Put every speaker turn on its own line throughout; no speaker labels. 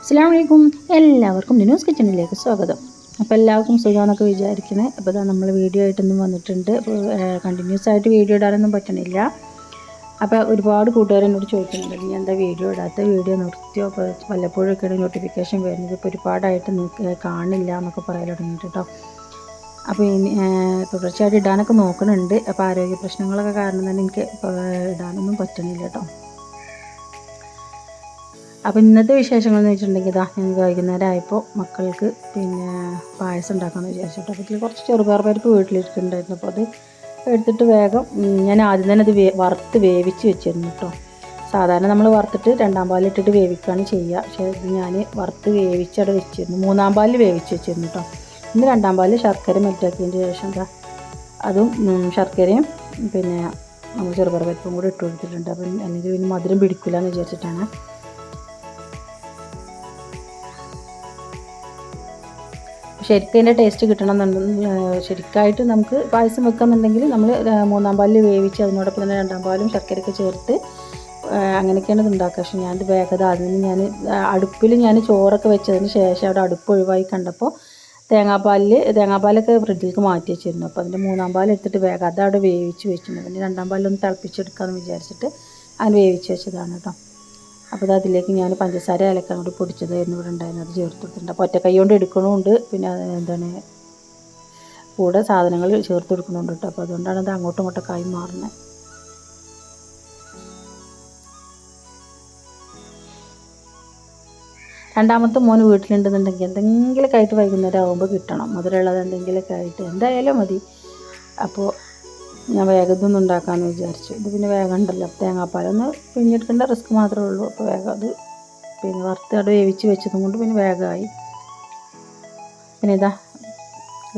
അസ്സാം എല്ലാവർക്കും ന്യൂസ് കിച്ചണിലേക്ക് സ്വാഗതം. അപ്പോൾ എല്ലാവർക്കും സുഖമെന്നൊക്കെ വിചാരിക്കണേ. അപ്പോൾ ഇതാ നമ്മൾ വീഡിയോ ആയിട്ടൊന്നും വന്നിട്ടുണ്ട്. കണ്ടിന്യൂസ് ആയിട്ട് വീഡിയോ ഇടാനൊന്നും പറ്റണില്ല. അപ്പോൾ ഒരുപാട് കൂട്ടുകാർ എന്നോട് ചോദിക്കുന്നുണ്ട് നീ എന്താ വീഡിയോ ഇടാത്ത? വീഡിയോ നിർത്തിയോ? വല്ലപ്പോഴൊക്കെയാണ് നോട്ടിഫിക്കേഷൻ വരുന്നത്. ഇപ്പോൾ ഒരുപാടായിട്ട് കാണില്ല എന്നൊക്കെ പറയാൻ തുടങ്ങിയിട്ട് കേട്ടോ അപ്പോൾ തുടർച്ചയായിട്ട് ഇടാനൊക്കെ നോക്കുന്നുണ്ട് അപ്പോൾ ആരോഗ്യ പ്രശ്നങ്ങളൊക്കെ കാരണം തന്നെ എനിക്ക് ഇടാനൊന്നും പറ്റണില്ല കേട്ടോ അപ്പോൾ ഇന്നത്തെ വിശേഷങ്ങൾ എന്ന് വെച്ചിട്ടുണ്ടെങ്കിൽ ഇതാ ഞങ്ങൾക്ക് വൈകുന്നേരം ആയപ്പോൾ മക്കൾക്ക് പിന്നെ പായസം ഉണ്ടാക്കാമെന്ന് വിചാരിച്ചിട്ട്. അപ്പോൾ ഇതിൽ കുറച്ച് ചെറുപയർ പരിപ്പ് വീട്ടിലിരിക്കുന്നുണ്ടായിരുന്നു. അപ്പോൾ അത് എടുത്തിട്ട് വേഗം ഞാൻ ആദ്യം തന്നെ അത് വേ വറുത്ത് വേവിച്ച് വെച്ചിരുന്നു കേട്ടോ സാധാരണ നമ്മൾ വറുത്തിട്ട് രണ്ടാം പാലിട്ടിട്ട് വേവിക്കുകയാണ് ചെയ്യുക. പക്ഷേ ഇത് ഞാൻ വറുത്ത് വേവിച്ച് അവിടെ വെച്ചിരുന്നു. മൂന്നാം പാലിൽ വേവിച്ച് വെച്ചിരുന്നു കേട്ടോ ഇന്ന് രണ്ടാം പാലിൽ ശർക്കര മെൽറ്റാക്കിയതിന് ശേഷം എന്താ അതും ശർക്കരയും പിന്നെ നമ്മൾ ചെറുപയർ പരിപ്പും കൂടി ഇട്ട് കൊടുത്തിട്ടുണ്ട്. അപ്പം അല്ലെങ്കിൽ പിന്നെ മധുരം പിടിക്കില്ല എന്ന് വിചാരിച്ചിട്ടാണ് ശരിക്കും അതിന്റെ ടേസ്റ്റ് കിട്ടണമെന്നുണ്ടെങ്കിൽ ശരിക്കായിട്ട് നമുക്ക് പായസം വെക്കുന്നുണ്ടെങ്കിൽ നമ്മൾ മൂന്നാം പാലിൽ വേവിച്ച് അതിനോടൊപ്പം തന്നെ രണ്ടാം പാലും ശർക്കരയൊക്കെ ചേർത്ത് അങ്ങനെയൊക്കെയാണ് ഇത് ഉണ്ടാക്കുക. പക്ഷേ ഞാനിത് വേഗത അതിന് ഞാൻ അടുപ്പിൽ ഞാൻ ചോറൊക്കെ വെച്ചതിന് ശേഷം അവിടെ അടുപ്പ് ഒഴിവായി കണ്ടപ്പോൾ തേങ്ങാപ്പാലിൽ തേങ്ങാപ്പാലൊക്കെ ഫ്രിഡ്ജിലേക്ക് മാറ്റി വെച്ചിരുന്നു. അപ്പോൾ അതിന്റെ മൂന്നാം പാൽ എടുത്തിട്ട് വേഗം അവിടെ വേവിച്ച് വെച്ചിട്ടുണ്ട് പിന്നെ രണ്ടാം പാലൊന്ന് തിളപ്പിച്ചെടുക്കാമെന്ന് വിചാരിച്ചിട്ട് അതിന് വേവിച്ച് വെച്ചതാണ് കേട്ടോ. അപ്പോൾ അതിലേക്ക് ഞാൻ പഞ്ചസാര ഏലക്കാൻ കൂടി പൊടിച്ചതായിരുന്നു ഇവിടെ ഉണ്ടായിരുന്നു. അത് ചേർത്ത് കൊടുത്തിട്ടുണ്ട്. അപ്പോൾ ഒറ്റ കൈ കൊണ്ട് എടുക്കണമുണ്ട്. പിന്നെ എന്താണ് കൂടെ സാധനങ്ങൾ ചേർത്ത് കൊടുക്കണമുണ്ട് കേട്ടോ. അപ്പോൾ അതുകൊണ്ടാണ് അത് അങ്ങോട്ടും ഇങ്ങോട്ടൊക്കെ ആയി മാറുന്നത്. രണ്ടാമത്തെ മോൻ വീട്ടിലുണ്ടെന്നുണ്ടെങ്കിൽ എന്തെങ്കിലുമൊക്കെ ആയിട്ട് വൈകുന്നേരം ആകുമ്പോൾ കിട്ടണം. മധുരമുള്ളത് എന്തെങ്കിലുമൊക്കെ ആയിട്ട്. എന്തായാലും മതി. അപ്പോൾ ഞാൻ വേഗം ഇതൊന്നും ഉണ്ടാക്കാമെന്ന് വിചാരിച്ചു. ഇത് പിന്നെ വേഗം ഉണ്ടല്ലോ തേങ്ങാപ്പാലൊന്ന് പിഴിഞ്ഞെടുക്കേണ്ട റിസ്ക് മാത്രമേ ഉള്ളൂ. അപ്പോൾ വേഗം അത് പിന്നെ വറുത്ത് അവിടെ വേവിച്ച് വെച്ചതും കൊണ്ട് പിന്നെ വേഗമായി. പിന്നെ ഇതാ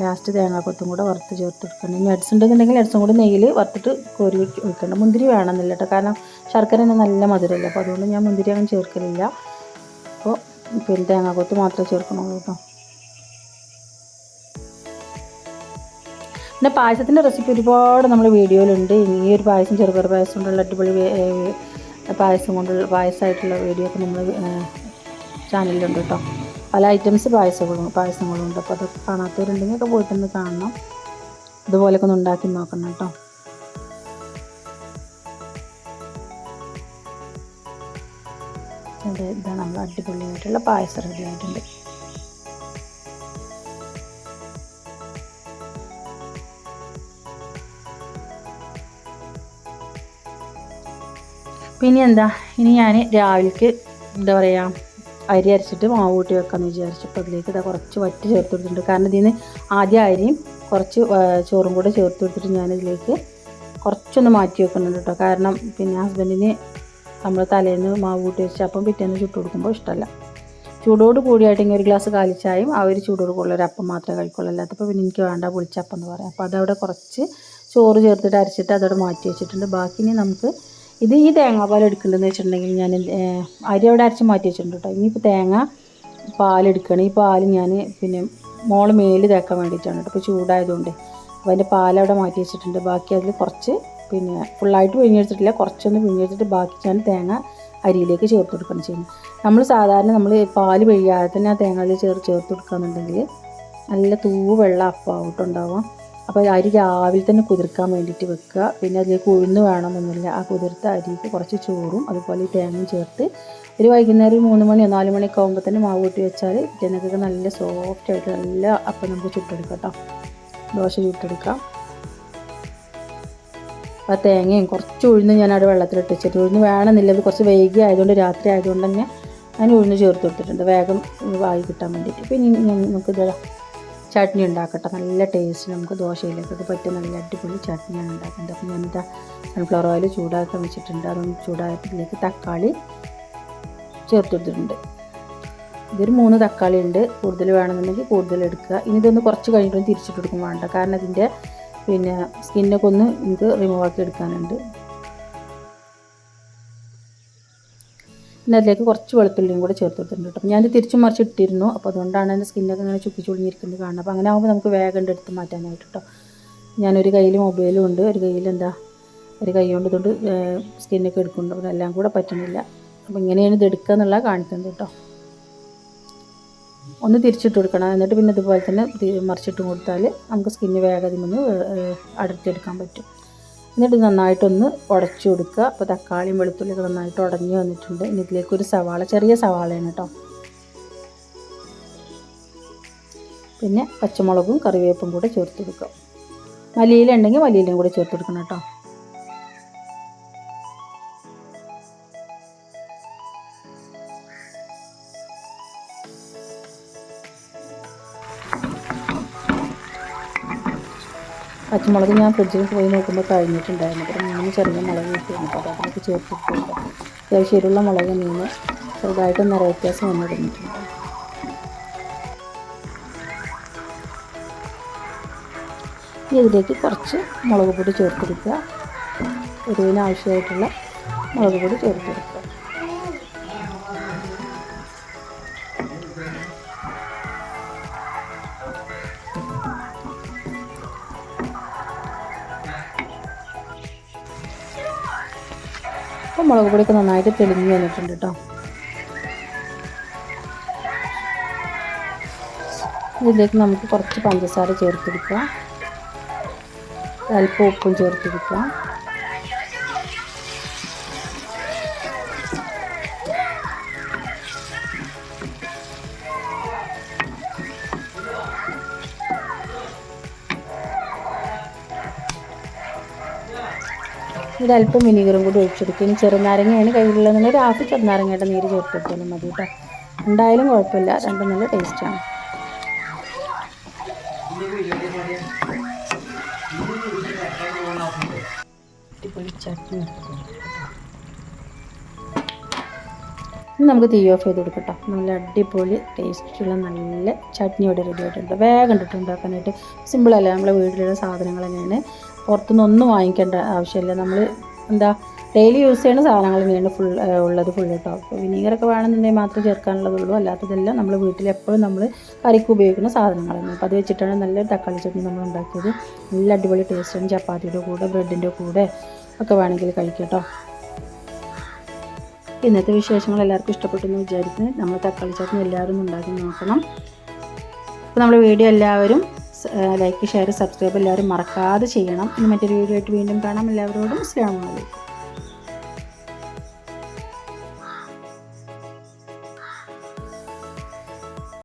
ലാസ്റ്റ് തേങ്ങാക്കൊത്തും കൂടെ വറുത്ത് ചേർത്ത് കൊടുക്കണം ഇനി നട്സ് ഉണ്ടെന്നുണ്ടെങ്കിൽ അടിച്ചും കൂടെ നെയ്യിൽ വറുത്തിട്ട് കോരി ഒഴിക്കണം മുന്തിരി വേണമെന്നില്ല കേട്ടോ കാരണം ശർക്കര തന്നെ നല്ല മധുരമല്ലേ അപ്പോൾ അതുകൊണ്ട് ഞാൻ മുന്തിരി അങ്ങനെ ചേർക്കലില്ല. അപ്പോൾ പിന്നെ തേങ്ങാക്കൊത്ത് മാത്രമേ ചേർക്കണുള്ളൂ കേട്ടോ പിന്നെ പായസത്തിന്റെ റെസിപ്പി ഒരുപാട് നമ്മൾ വീഡിയോയിലുണ്ട്. ഈ ഒരു പായസം ചെറുപയർ പായസം കൊണ്ടുള്ള അടിപൊളി പായസം കൊണ്ടുള്ള പായസമായിട്ടുള്ള വീഡിയോ ഒക്കെ നമ്മൾ ചാനലിലുണ്ട് കേട്ടോ. പല ഐറ്റംസ് പായസങ്ങളും പായസങ്ങളും ഉണ്ട്. അപ്പോൾ അതൊക്കെ കാണാത്തവരുണ്ടെങ്കിൽ ഒക്കെ പോയിട്ടൊന്ന് കാണണം. ഇതുപോലൊക്കെ ഒന്ന് ഉണ്ടാക്കി നോക്കണം കേട്ടോ. അതെ ഇതാണ് നമ്മൾ അടിപൊളിയായിട്ടുള്ള പായസം റെഡി ആയിട്ടുണ്ട്. പിന്നെ എന്താ ഇനി ഞാൻ രാവിലേക്ക് എന്താ പറയുക അരി അരച്ചിട്ട് മാവ് കൂട്ടി വെക്കാമെന്ന് വിചാരിച്ചു. അപ്പോൾ അതിലേക്ക് ഇതാ കുറച്ച് വറ്റ് ചേർത്ത് കൊടുത്തിട്ടുണ്ട്. കാരണം ഇതിന് ആദ്യം അരിയും കുറച്ച് ചോറും കൂടെ ചേർത്ത് കൊടുത്തിട്ട് ഞാനിതിലേക്ക് കുറച്ചൊന്ന് മാറ്റി വെക്കുന്നുണ്ട് കേട്ടോ. കാരണം പിന്നെ ഹസ്ബൻഡിന് നമ്മൾ തലേന്ന് മാവ് കൂട്ടി വെച്ച് അപ്പം പിറ്റേന്ന് ചുട്ട് കൊടുക്കുമ്പോൾ ഇഷ്ടമല്ല. ചൂടോട് കൂടിയായിട്ടെങ്കിൽ ഒരു ഗ്ലാസ് കാലിച്ചായും ആ ഒരു ചൂടോട് ഒരു അപ്പം മാത്രമേ കഴിക്കുള്ളൂ. അല്ലാത്തപ്പോൾ പിന്നെ എനിക്ക് വേണ്ട പൊളിച്ചപ്പം എന്ന് പറയാം. അപ്പോൾ അതവിടെ കുറച്ച് ചോറ് ചേർത്തിട്ട് അരച്ചിട്ട് അതവിടെ മാറ്റി വെച്ചിട്ടുണ്ട്. ബാക്കി ഇനി നമുക്ക് ഇത് ഈ തേങ്ങാപ്പാൽ എടുക്കേണ്ടതെന്ന് വെച്ചിട്ടുണ്ടെങ്കിൽ ഞാൻ അരി അവിടെ അരച്ച് മാറ്റി വെച്ചിട്ടുണ്ട് കേട്ടോ ഇനിയിപ്പോൾ തേങ്ങ പാലെടുക്കണം ഈ പാൽ ഞാൻ പിന്നെ മോൾ മേൽ തേക്കാൻ വേണ്ടിയിട്ടാണ് കേട്ടോ ഇപ്പോൾ ചൂടായതുകൊണ്ട്. അപ്പോൾ അതിന്റെ പാലവിടെ മാറ്റി വെച്ചിട്ടുണ്ട്. ബാക്കി അതിൽ കുറച്ച് പിന്നെ ഫുള്ളായിട്ട് പിഴിഞ്ഞെടുത്തിട്ടില്ല. കുറച്ചൊന്ന് പിഴിഞ്ഞെടുത്തിട്ട് ബാക്കി ഞാൻ തേങ്ങ അരിയിലേക്ക് ചേർത്ത് കൊടുക്കണം ചെയ്യുന്നത്. നമ്മൾ സാധാരണ നമ്മൾ പാൽ പിഴിയാതെ തന്നെ ആ തേങ്ങയിൽ ചേർ ചേർത്ത് കൊടുക്കുകയെന്നുണ്ടെങ്കിൽ നല്ല തൂവ് വെള്ള അപ്പാവട്ടുണ്ടാവുക അപ്പോൾ അരി രാവിലെ തന്നെ കുതിർക്കാൻ വേണ്ടിയിട്ട് വെക്കുക. പിന്നെ അതിലേക്ക് ഉഴുന്ന് വേണമെന്നൊന്നുമില്ല ആ കുതിർത്ത അരിക്ക് കുറച്ച് ചോറും അതുപോലെ തേങ്ങയും ചേർത്ത് ഒരു വൈകുന്നേരം ഒരു മൂന്ന് മണിയോ നാല് മണിയൊക്കെ ആകുമ്പോൾ തന്നെ മാവ് കൂട്ടി വെച്ചാൽ ജനക്കൊക്കെ നല്ല സോഫ്റ്റ് ആയിട്ട് നല്ല അപ്പം നമുക്ക് ചുട്ടെടുക്കാം കേട്ടോ ദോശ ചുട്ടെടുക്കാം. ആ തേങ്ങയും കുറച്ച് ഉഴുന്ന് ഞാൻ അവിടെ വെള്ളത്തിലിട്ട് വെച്ചിട്ട് ഉഴുന്ന് വേണമെന്നില്ല അത് കുറച്ച് വൈകി ആയതുകൊണ്ട് രാത്രി ആയതുകൊണ്ട് തന്നെ ഞാൻ ഉഴുന്ന് ചേർത്ത് കൊടുത്തിട്ടുണ്ട്. വേഗം വായി കിട്ടാൻ വേണ്ടിയിട്ട്. പിന്നെ നമുക്ക് ഇത് ചട്നി ഉണ്ടാക്കട്ടെ. നല്ല ടേസ്റ്റ് നമുക്ക് ദോശയിലേക്കൊക്കെ പറ്റിയ നല്ല അടിപൊളി ചട്നിയാണ് ഉണ്ടാക്കുന്നത് അപ്പം ഞാനിതാ സൺഫ്ലവർ ഓയിൽ ചൂടാക്കാൻ വെച്ചിട്ടുണ്ട്. അതൊന്ന് ചൂടായത്തിലേക്ക് തക്കാളി ചേർത്ത് കൊടുത്തിട്ടുണ്ട്. ഇതൊരു മൂന്ന് തക്കാളി ഉണ്ട്. കൂടുതൽ വേണമെന്നുണ്ടെങ്കിൽ കൂടുതൽ എടുക്കുക. ഇനി ഇതൊന്ന് കുറച്ച് കഴിഞ്ഞിട്ടൊന്ന് തിരിച്ചിട്ട് കൊടുക്കും വേണ്ട. കാരണം ഇതിന്റെ പിന്നെ സ്കിന്നൊക്കെ ഒന്ന് നമുക്ക് റിമൂവ് ആക്കി എടുക്കാനുണ്ട്. പിന്നെ അതിലേക്ക് കുറച്ച് വെളുത്തുള്ളിയും കൂടെ ചേർത്ത് കൊടുത്തിട്ടുണ്ട് കേട്ടോ. ഞാനിത് തിരിച്ചും മറിച്ച് ഇട്ടിരുന്നു. അപ്പോൾ അതുകൊണ്ടാണ് എന്റെ സ്കിന്നൊക്കെ ഇങ്ങനെ ചുക്കി ചുളിഞ്ഞിരിക്കുന്നത് കാണുന്നത്. അപ്പോൾ അങ്ങനെ ആകുമ്പോൾ നമുക്ക് വേഗം എടുത്ത് മാറ്റാനായിട്ട് കേട്ടോ. ഞാനൊരു കയ്യിൽ മൊബൈലും ഉണ്ട്. ഒരു കയ്യിൽ എന്താ ഒരു കൈ കൊണ്ട് ഇതുകൊണ്ട് സ്കിന്നൊക്കെ എടുക്കുന്നുണ്ട്. അപ്പോൾ എല്ലാം കൂടെ പറ്റുന്നില്ല അപ്പോൾ ഇങ്ങനെയാണ് ഇത് എടുക്കുക എന്നുള്ളത് കാണിക്കുന്നത് കേട്ടോ. ഒന്ന് തിരിച്ചിട്ട് കൊടുക്കണം. എന്നിട്ട് പിന്നെ ഇതുപോലെ തന്നെ മറിച്ചിട്ട് കൊടുത്താൽ നമുക്ക് സ്കിന്ന് വേഗം അതിൽ നിന്ന് അടർത്തിയെടുക്കാൻ പറ്റും. എന്നിട്ട് നന്നായിട്ടൊന്ന് ഉടച്ചു കൊടുക്കുക. അപ്പോൾ തക്കാളിയും വെളുത്തുള്ളിയൊക്കെ നന്നായിട്ട് ഉടഞ്ഞു വന്നിട്ടുണ്ട്. ഇനി ഇതിലേക്ക് ഒരു സവാള ചെറിയ സവാളയാണ് കേട്ടോ. പിന്നെ പച്ചമുളകും കറിവേപ്പും കൂടെ ചേർത്ത് കൊടുക്കുക. മലിയിലുണ്ടെങ്കിൽ മല്ലിയിലയും കൂടെ ചേർത്ത് കൊടുക്കണം കേട്ടോ. പച്ചമുളക് ഞാൻ ഫ്രിഡ്ജിൽ പോയി നോക്കുമ്പോൾ കഴിഞ്ഞിട്ടുണ്ടായിരുന്നു. അപ്പോൾ മൂന്ന് ചെറിയ മുളക് കിട്ടിയിരുന്നു. അപ്പോൾ അതിലേക്ക് ചേർത്തിട്ടുണ്ട്. അത്യാവശ്യം എരിവുള്ള മുളക് മീൻ ചെറുതായിട്ട് നിറ വ്യത്യാസം വന്നിരുന്നിട്ടുണ്ട്. ഇനി ഇതിലേക്ക് കുറച്ച് മുളക് പൊടി ചേർത്ത് കൊടുക്കുക. ആവശ്യമായിട്ടുള്ള മുളക് പൊടി ചേർത്ത് കൊടുക്കുക. അപ്പോൾ മുളക് പൊടിയൊക്കെ നന്നായിട്ട് തെളിഞ്ഞ് വന്നിട്ടുണ്ട് കേട്ടോ ഇതിലേക്ക് നമുക്ക് കുറച്ച് പഞ്ചസാര ചേർത്ത് അല്പം ഉപ്പും ചേർത്ത് അല്പം വിനീഗറും കൂടി ഒഴിച്ചെടുക്കും. ഇനി ചെറുനാരങ്ങയാണ് കയ്യിലുള്ളതെന്നുള്ള ഒരു ഹാഫ് ചെറുനാരങ്ങയുടെ നീര് ചേർത്തെടുത്താലും മതി കേട്ടോ. എന്തായാലും കുഴപ്പമില്ല. രണ്ടും നല്ല ടേസ്റ്റാണ് ഇനി നമുക്ക് തീ ഓഫ് ചെയ്ത് കൊടുക്കട്ടോ നല്ല അടിപൊളി ടേസ്റ്റുള്ള നല്ല ചട്നി ഇവിടെ റെഡി ആയിട്ടുണ്ട്. വേഗം കണ്ടിട്ടുണ്ടാക്കാനായിട്ട് സിമ്പിളല്ല നമ്മളെ വീട്ടിലുള്ള സാധനങ്ങൾ തന്നെയാണ്. പുറത്തുനിന്ന് ഒന്നും വാങ്ങിക്കേണ്ട ആവശ്യമില്ല. നമ്മൾ എന്താ ഡെയിലി യൂസ് ചെയ്യുന്ന സാധനങ്ങൾ ഇങ്ങനെയാണ് ഫുൾ ഉള്ളത് ഫുൾ കേട്ടോ അപ്പോൾ വിനീഗറൊക്കെ വേണമെന്നുണ്ടെങ്കിൽ മാത്രമേ ചേർക്കാനുള്ളതുള്ളൂ അല്ലാത്തതെല്ലാം നമ്മൾ വീട്ടിൽ എപ്പോഴും നമ്മൾ കറിക്ക് ഉപയോഗിക്കുന്ന സാധനങ്ങളാണ് അപ്പോൾ അത് വെച്ചിട്ടാണ് നല്ലൊരു തക്കാളി ചട്നി നമ്മൾ ഉണ്ടാക്കിയത്. നല്ല അടിപൊളി ടേസ്റ്റാണ് ചപ്പാത്തിയുടെ കൂടെ ബ്രെഡിന്റെ കൂടെ ഒക്കെ വേണമെങ്കിൽ കഴിക്കാം കേട്ടോ ഇന്നത്തെ വിശേഷങ്ങൾ എല്ലാവർക്കും ഇഷ്ടപ്പെട്ടു എന്ന് വിചാരിച്ച് നമ്മൾ തക്കാളി ചട്നി എല്ലാവരും ഉണ്ടാക്കി നോക്കണം. അപ്പോൾ നമ്മുടെ വീഡിയോ എല്ലാവരും ലൈക്ക് ഷെയർ സബ്സ്ക്രൈബ് എല്ലാവരും മറക്കാതെ ചെയ്യണം. ഇനി മറ്റൊരു വീഡിയോ ആയിട്ട് വീണ്ടും കാണാം. എല്ലാവരോടും അസ്സാം വലൈക്കും